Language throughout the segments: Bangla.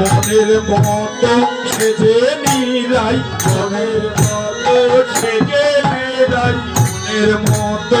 মনের মতো সেজে নিরাই মনের মতো সেজে নিরাই মনের মতো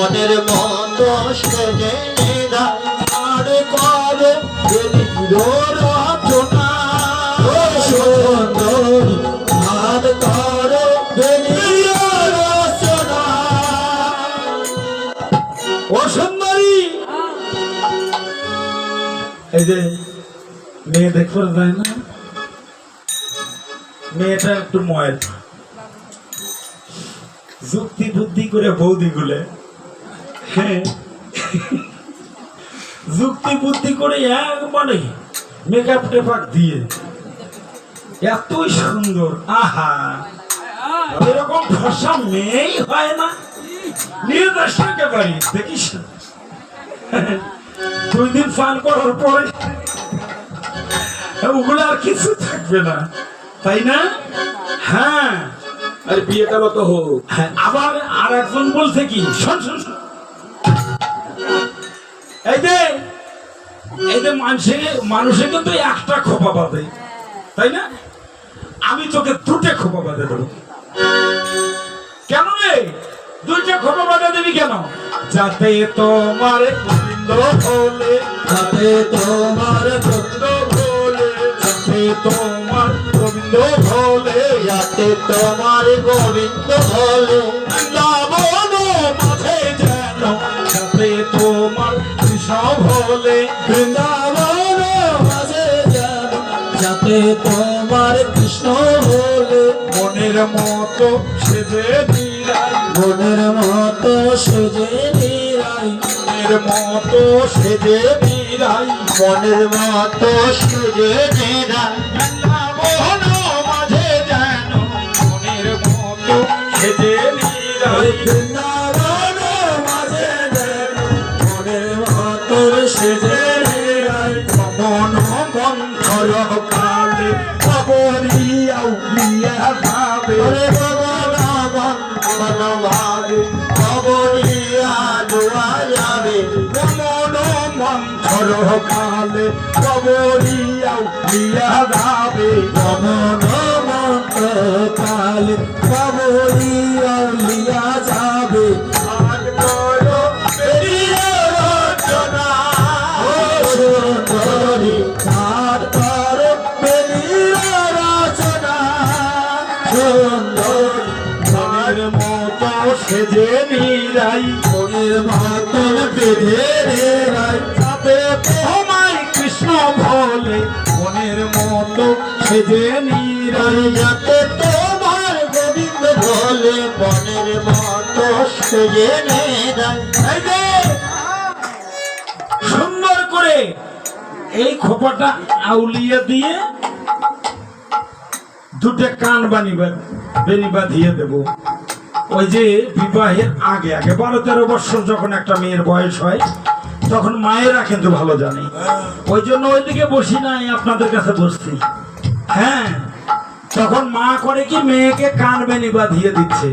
মনের মতো সেজে না, আর এই যে মেয়ে দেখতে যায় না? মেয়েটা একটু ময়ের। যুক্তি বুদ্ধি করে বৌদি গুলে যুক্তি বুদ্ধি করে একবারে মেকআপ টেপাক দিয়ে। এতই সুন্দর আহা। এরকম ফসা মেয়েই হয় না। নিয়ে যাস একেবারে দেখিস দুই দিন পান করার পরে ওগুলো আর কিছু থাকবে না। তাই না? হ্যাঁ। আরে বিয়েটা মতো হোক? হ্যাঁ, আবার আর একজন বলছে কি শোন শোন। যে মানুষে কিন্তু একটা খোপা বাঁধে, তাই না? আমি তোকে দুটে খোপা বাঁধে দেবো। কেন রে? দুইটা খোপা দিবি কেন? যাতে তোমার তোমার গোবিন্দ যাতে তোমার গোবিন্দ যাতে তোমার গোবিন্দ তোমার কৃষ্ণ ভোলে বৃন্দাবন মাঝে যাতে তোমার কৃষ্ণ হলে মনের মতো সেজে দিলাই মনের মতো সেজে নিরাই, মনের মতো সেজে দিলাই মনের মতো সেজে নিরাই। রচনা ও সুন্দরী তার কর প্রিয় রচনা। সুন্দরী মনের মতো সেজে নিরাই, মনের মতন বেঁধে রে রাই মনের মতো সেজে নিরাই যাতে তোমার গোবিন্দ বলে মনের মতো সেজে নে এই যে সুন্দর করে এই খোপাটা আউলিয়ে দিয়ে দুটো কান বানিবা বেনি বাঁধিয়ে দেব। ওই যে বিবাহের আগে আগে বারো তেরো বছর যখন একটা মেয়ের বয়স হয় তখন মায়েরা কিন্তু ভালো জানে। ওই জন্য ওইদিকে বসি নাই আপনাদের কাছে বসছি। হ্যাঁ তখন মা করে কি মেয়েকে কান বেনি বাঁধিয়ে দিচ্ছে।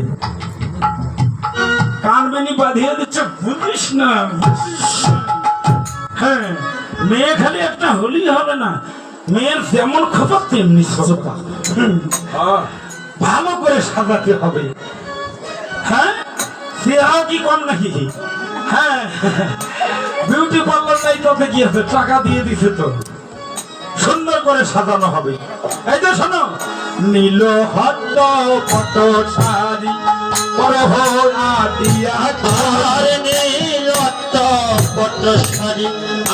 কানবেনি বাঁধিয়ে দিচ্ছে বুঝিস না হ্যাঁ মেয়ে খালি একটা হলি হবে না। মেয়ের যেমন খোপা তেমনি খোপা হ্যাঁ। ভালো করে সাজাতে হবে। হ্যাঁ সেরাও কি কম নাকি? হ্যাঁ। বিউটি পার্লার নাই তোতে কি টাকা দিয়ে দিছে তো। সুন্দর করে সাজানো হবে। এই তো শোনো, নীল হদ্দ কত শাড়ি আটিয়া পর নীল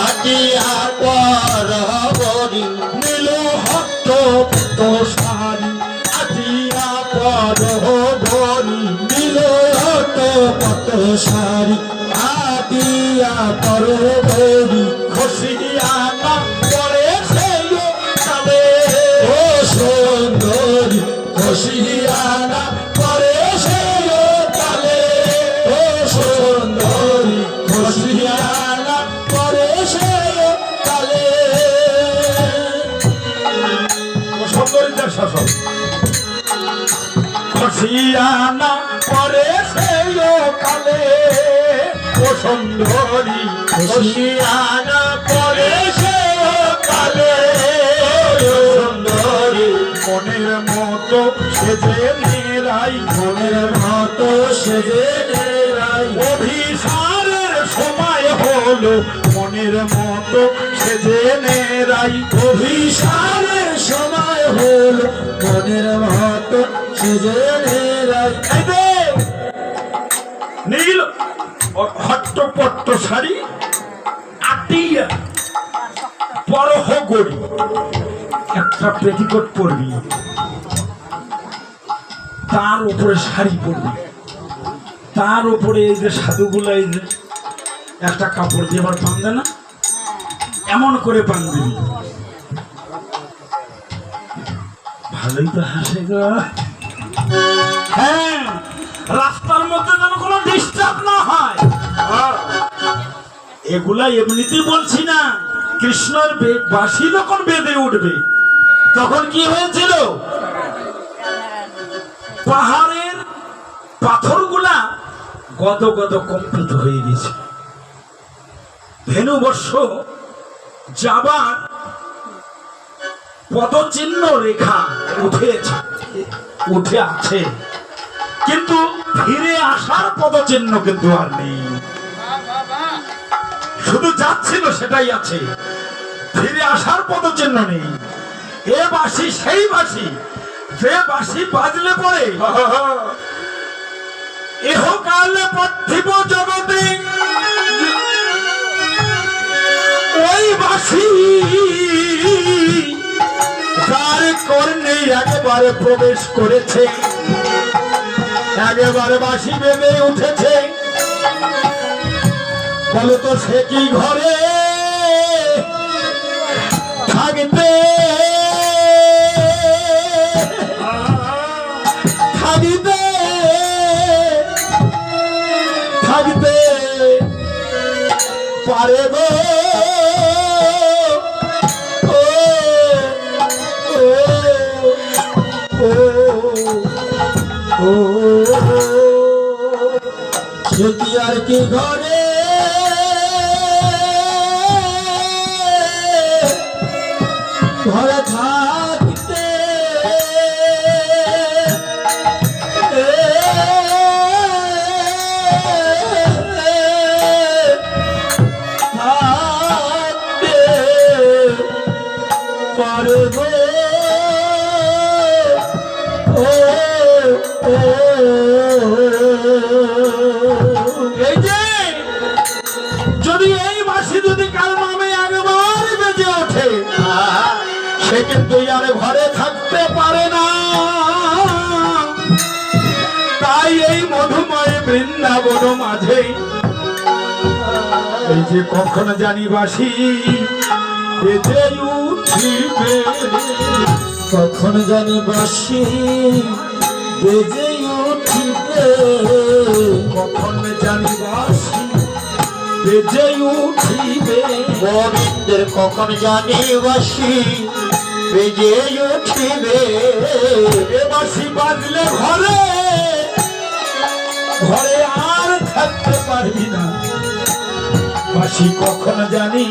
আটিয়া পর নীল হট্ট পত সারি আটিয়া পর বনি খসিয়ানা পরে সেই কালে সুন্দরী খসিয়ানা পরে সেই কালে। ও সুন্দরী খসিয়ানা পরে সেই কালে সুন্দরী মনের মতো সেজে নেরাই, মনের মতো সেজে নেরাই। অভিসারের সময় হলো মনের মতো সেজে নেরাই। অভিসারের সময় হল মনের মতো সেজে নেরাই। নীল হট্টপট্ট শাড়ি, আটিয়া পরহ গড়ি একটা পেটিকোট পরবি, তার উপরে শাড়ি পরবি। তার উপরে এই যে সাধুগুলো, এই যে একটা কাপড় দিয়ে আবার পান না? এমন করে পান দিবি ভালোই তো হাসে গো। এগুলা এমনিতেই বলছি না। কৃষ্ণের বে- বাঁশি যখন বেঁধে উঠবে, তখন কি হয়েছিল? পাহাড়ের পাথরগুলা গদ গদ কম্পিত হয়ে গেছে। ভেনুবর্ষ যাবার পদচিহ্ন রেখা উঠেছে, উঠে আছে। কিন্তু ফিরে আসার পদচিহ্ন কিন্তু আর নেই। শুধু যাচ্ছিল সেটাই আছে। ফিরে আসার পদচিহ্ন নেই। এ বাসি, সেই বাসি, যে বাসি বাজলে পরে এহকালে পার্থিব জগতে। ওই বাসি, যার কর্ণে একবারে প্রবেশ করেছে, একেবারে বাসি বেঁধে উঠেছে। বলো তো সে কি ঘরে থাকতে থাকতে থাকতে পারে গো। সে কি আর কি ঘরে? পারব। এই যদি এই মাসে যদি কাল নামে একবার বেজে ওঠে, সে কিন্তু আর ঘরে থাকতে পারে না। তাই এই মধুময় বৃন্দাবন মাঝে, এই যে কখন জানি বাসি উঠিবে কখন জানি বাসি বেজে উঠিবে। কখন জানি বাসি বেজে উঠিবে। গোবিন্দের কখন জানি বাসি বেজে উঠিবে। বাসি বাজলে ঘরে ঘরে আর থাকতে পারবি না। বাসি কখন জানি?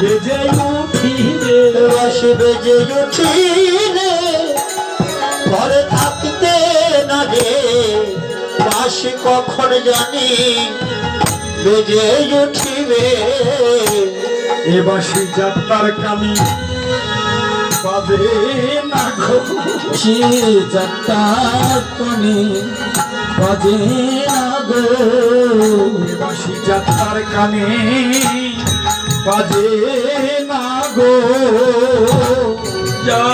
বেজে উঠিবে বাসি বেজে উঠিলে ঘরে থাকতে না রে বাসি কখন জানি? বেজে উঠিবে এ বাসি যাত্রার কামি বাজে না ঘো সে যাত্রা বাজে না গো বাসি যাত্রার কানে বাজে না গো। যা